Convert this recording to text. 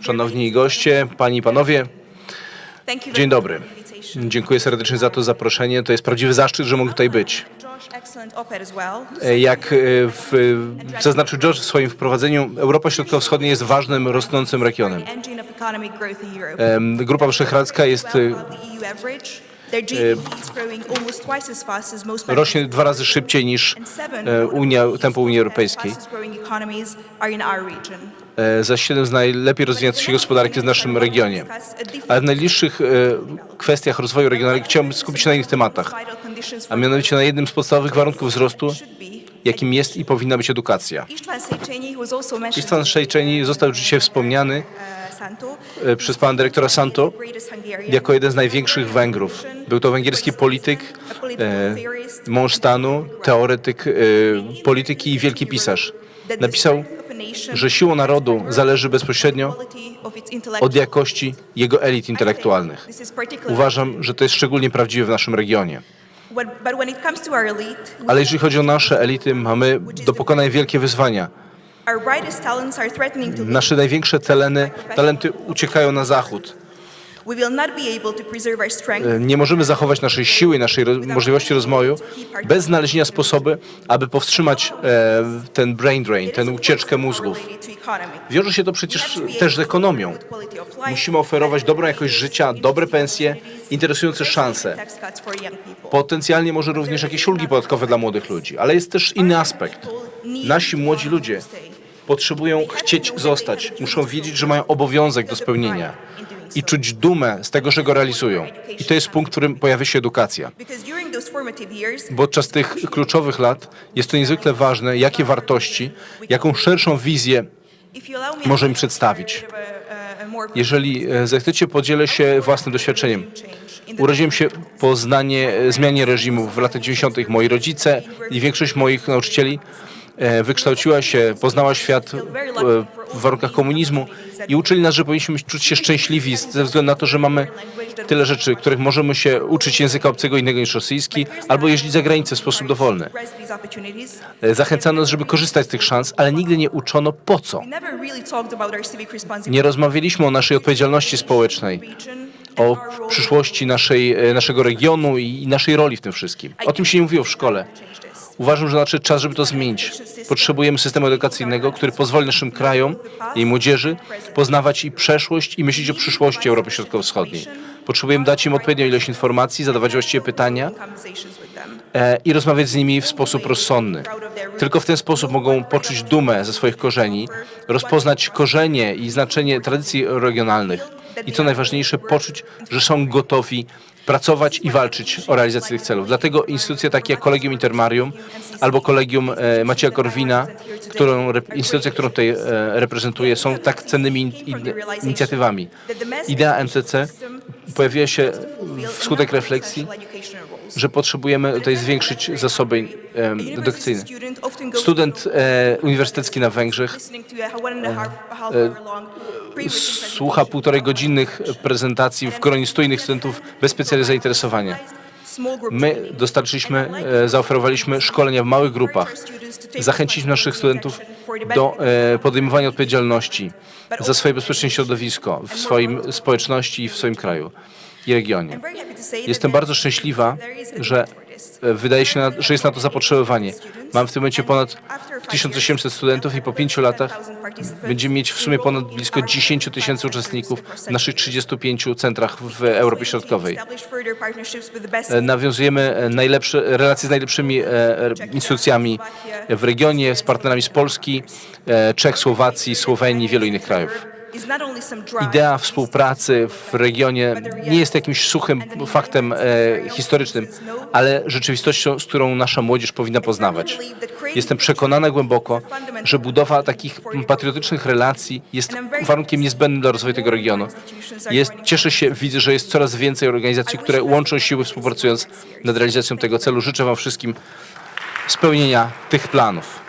Szanowni goście, panie i panowie, dzień dobry. Dziękuję serdecznie za to zaproszenie. To jest prawdziwy zaszczyt, że mogę tutaj być. Well. E, Jak e, w, zaznaczył George w swoim wprowadzeniu, Europa Środkowo-Wschodnia jest ważnym, rosnącym regionem. Grupa Wyszehradzka jest, Most rośnie dwa razy szybciej niż e, Unia, tempo Unii Europejskiej. E, Zaś siedem z najlepiej rozwijających się gospodarek jest w naszym regionie. Ale w najbliższych e, kwestiach rozwoju regionalnego chciałbym skupić się na innych tematach, a mianowicie na jednym z podstawowych warunków wzrostu, jakim jest i powinna być edukacja. Istvan Szejczeni został już dzisiaj wspomniany przez pana dyrektora Santo jako jeden z największych Węgrów. Był to węgierski polityk, e, mąż stanu, teoretyk e, polityki i wielki pisarz. Napisał, że siłą narodu zależy bezpośrednio od jakości jego elit intelektualnych. Uważam, że to jest szczególnie prawdziwe w naszym regionie. Ale jeżeli chodzi o nasze elity, mamy do pokonania wielkie wyzwania. Nasze największe taleny, talenty uciekają na zachód. E, Nie możemy zachować naszej siły i naszej możliwości rozwoju bez znalezienia sposobu, aby powstrzymać e, ten brain drain, tę ucieczkę mózgów. Wiąże się to przecież też z ekonomią. Musimy oferować dobrą jakość życia, dobre pensje, interesujące szanse. Potencjalnie może również jakieś ulgi podatkowe dla młodych ludzi, ale jest też inny aspekt. Nasi młodzi ludzie potrzebują chcieć zostać, muszą wiedzieć, że mają obowiązek do spełnienia i czuć dumę z tego, że go realizują. I to jest punkt, w którym pojawia się edukacja. Podczas tych kluczowych lat jest to niezwykle ważne, jakie wartości, jaką szerszą wizję może mi przedstawić. Jeżeli e, zechcecie, podzielę się własnym doświadczeniem. Urodziłem się po znanie, zmianie reżimu w latach 90. Moi rodzice i większość moich nauczycieli wykształciła się, poznała świat e, w warunkach komunizmu i uczyli nas, że powinniśmy czuć się szczęśliwi ze względu na to, że mamy tyle rzeczy, których możemy się uczyć języka obcego innego niż rosyjski, albo jeździć za granicę w sposób dowolny. E, Zachęcano nas, żeby korzystać z tych szans, ale nigdy nie uczono po co. Nie rozmawialiśmy o naszej odpowiedzialności społecznej, o przyszłości naszej, e, naszego regionu i naszej roli w tym wszystkim. O tym się nie mówiło w szkole. Uważam, że nadszedł czas, żeby to zmienić. Potrzebujemy systemu edukacyjnego, który pozwoli naszym krajom i młodzieży poznawać i przeszłość i myśleć o przyszłości Europy Środkowo-Wschodniej. Potrzebujemy dać im odpowiednią ilość informacji, zadawać właściwe pytania e, i rozmawiać z nimi w sposób rozsądny. Tylko w ten sposób mogą poczuć dumę ze swoich korzeni, rozpoznać korzenie i znaczenie tradycji regionalnych i co najważniejsze, poczuć, że są gotowi pracować i walczyć o realizację tych celów. Dlatego instytucje takie jak Kolegium Intermarium albo Kolegium e, Macieja Korwina, którą, instytucja, którą tutaj e, reprezentuję, są tak cennymi in, in, inicjatywami. Idea MCC pojawiła się wskutek refleksji, że potrzebujemy tutaj zwiększyć zasoby e, edukacyjne. Student e, uniwersytecki na Węgrzech słucha półtorej godzinnych prezentacji w gronie stu innych studentów bez specjalnego zainteresowania. My dostarczyliśmy, e, zaoferowaliśmy szkolenia w małych grupach. Zachęciliśmy naszych studentów do e, podejmowania odpowiedzialności za swoje bezpieczne środowisko w swoim społeczności i w swoim kraju i regionie. Jestem bardzo szczęśliwa, że e, wydaje się, że jest na to zapotrzebowanie. Mam w tym momencie ponad 1800 studentów i po pięciu latach będziemy mieć w sumie ponad blisko 10 tysięcy uczestników w naszych 35 centrach w Europie Środkowej. E, Nawiązujemy e, najlepsze, relacje z najlepszymi instytucjami w regionie, z partnerami z Polski, Czech, Słowacji, Słowenii i wielu innych krajów. Idea współpracy w regionie nie jest jakimś suchym faktem e, historycznym, ale rzeczywistością, z którą nasza młodzież powinna poznawać. Jestem przekonana głęboko, że budowa takich patriotycznych relacji jest warunkiem niezbędnym dla rozwoju tego regionu. Jest, cieszę się, widzę, że jest coraz więcej organizacji, które łączą siły współpracując nad realizacją tego celu. Życzę Wam wszystkim spełnienia tych planów.